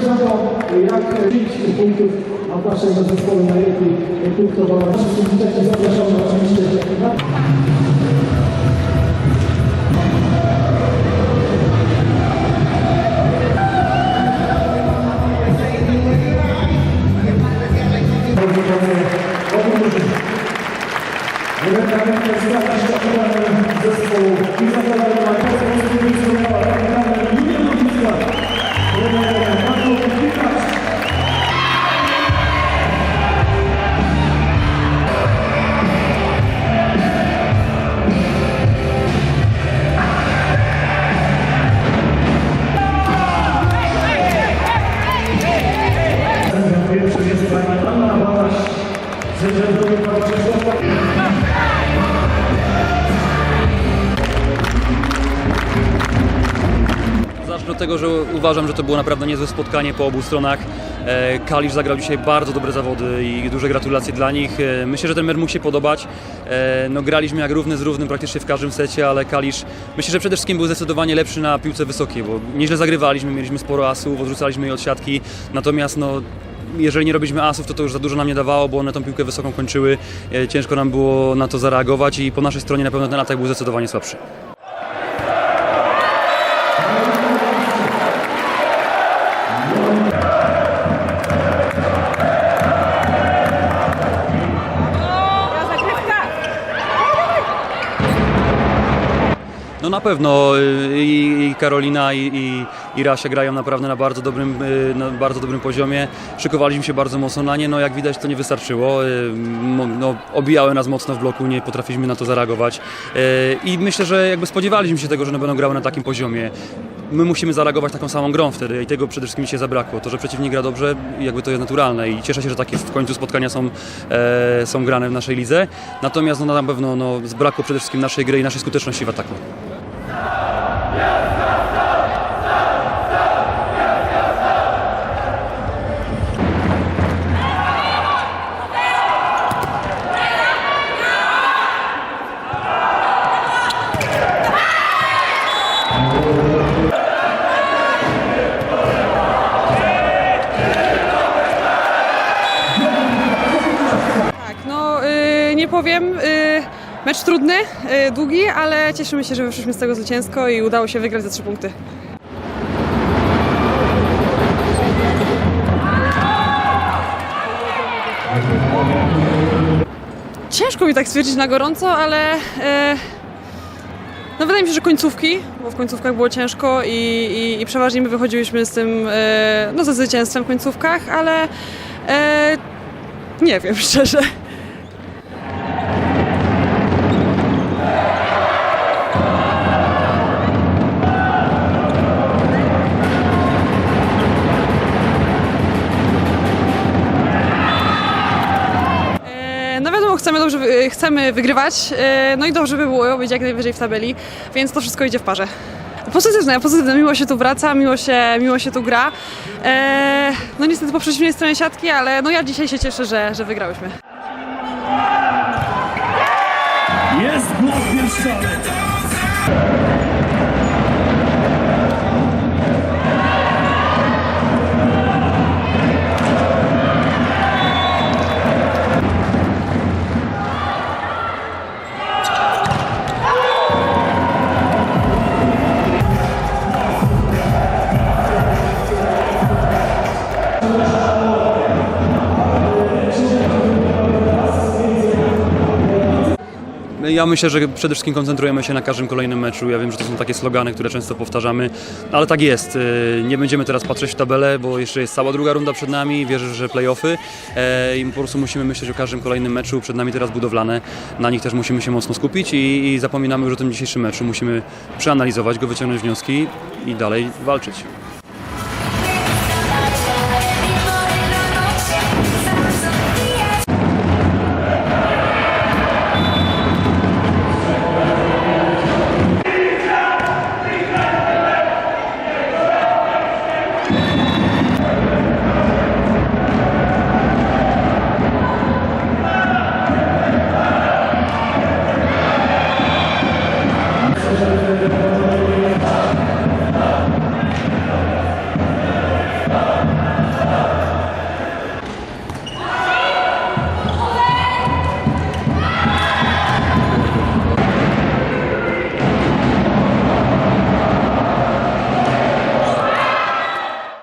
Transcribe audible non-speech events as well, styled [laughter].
to, jak 5 punktów od naszego zespołu najlepiej punktowało. Wszystkim witajcie, zapraszamy oczywiście. Na zespołu Od tego, że uważam, że to było naprawdę niezłe spotkanie po obu stronach. E, Kalisz zagrał dzisiaj bardzo dobre zawody i duże gratulacje dla nich. E, Myślę, że ten mecz mógł się podobać. E, No, graliśmy jak równy z równym praktycznie w każdym secie, ale Kalisz myślę, że przede wszystkim był zdecydowanie lepszy na piłce wysokiej, bo nieźle zagrywaliśmy, mieliśmy sporo asów, odrzucaliśmy je od siatki, natomiast no, jeżeli nie robiliśmy asów, to to już za dużo nam nie dawało, bo one tą piłkę wysoką kończyły. Ciężko nam było na to zareagować i po naszej stronie na pewno ten atak był zdecydowanie słabszy. No na pewno y, i, i Karolina i, i, i Rasia grają naprawdę na bardzo dobrym, y, na bardzo dobrym poziomie. Szykowaliśmy się bardzo mocno na nie, no jak widać to nie wystarczyło. Y, No, obijały nas mocno w bloku, nie potrafiliśmy na to zareagować. I myślę, że jakby spodziewaliśmy się tego, że one będą grały na takim poziomie. My musimy zareagować taką samą grą wtedy i tego przede wszystkim się zabrakło. To, że przeciwnik gra dobrze, jakby to jest naturalne i cieszę się, że takie w końcu spotkania są, e, są grane w naszej lidze. Natomiast no, na pewno no, zbrakło przede wszystkim naszej gry i naszej skuteczności w ataku. Nie powiem. Y, mecz trudny, y, długi, ale cieszymy się, że wyszliśmy z tego zwycięsko i udało się wygrać za trzy punkty. Ciężko mi tak stwierdzić na gorąco, ale y, no wydaje mi się, że końcówki, bo w końcówkach było ciężko i, i, i przeważnie my wychodziłyśmy z tym, no ze zwycięstwem w końcówkach, ale nie wiem [laughs] szczerze. Chcemy, dobrze, wy- chcemy wygrywać, e, no i dobrze by było być jak najwyżej w tabeli, więc to wszystko idzie w parze. Pozytywne, pozytywne, miło się tu wraca, miło się, miło się tu gra. E, No niestety po przeciwnej stronie siatki, ale no ja dzisiaj się cieszę, że, że wygrałyśmy. Jest blok Bieszczady. Ja myślę, że przede wszystkim koncentrujemy się na każdym kolejnym meczu. Ja wiem, że to są takie slogany, które często powtarzamy, ale tak jest. Yy, Nie będziemy teraz patrzeć w tabelę, bo jeszcze jest cała druga runda przed nami. Wierzę, że playoffy e, i po prostu musimy myśleć o każdym kolejnym meczu. Przed nami teraz budowlane. Na nich też musimy się mocno skupić i, i zapominamy już o tym dzisiejszym meczu. Musimy przeanalizować go, wyciągnąć wnioski i dalej walczyć.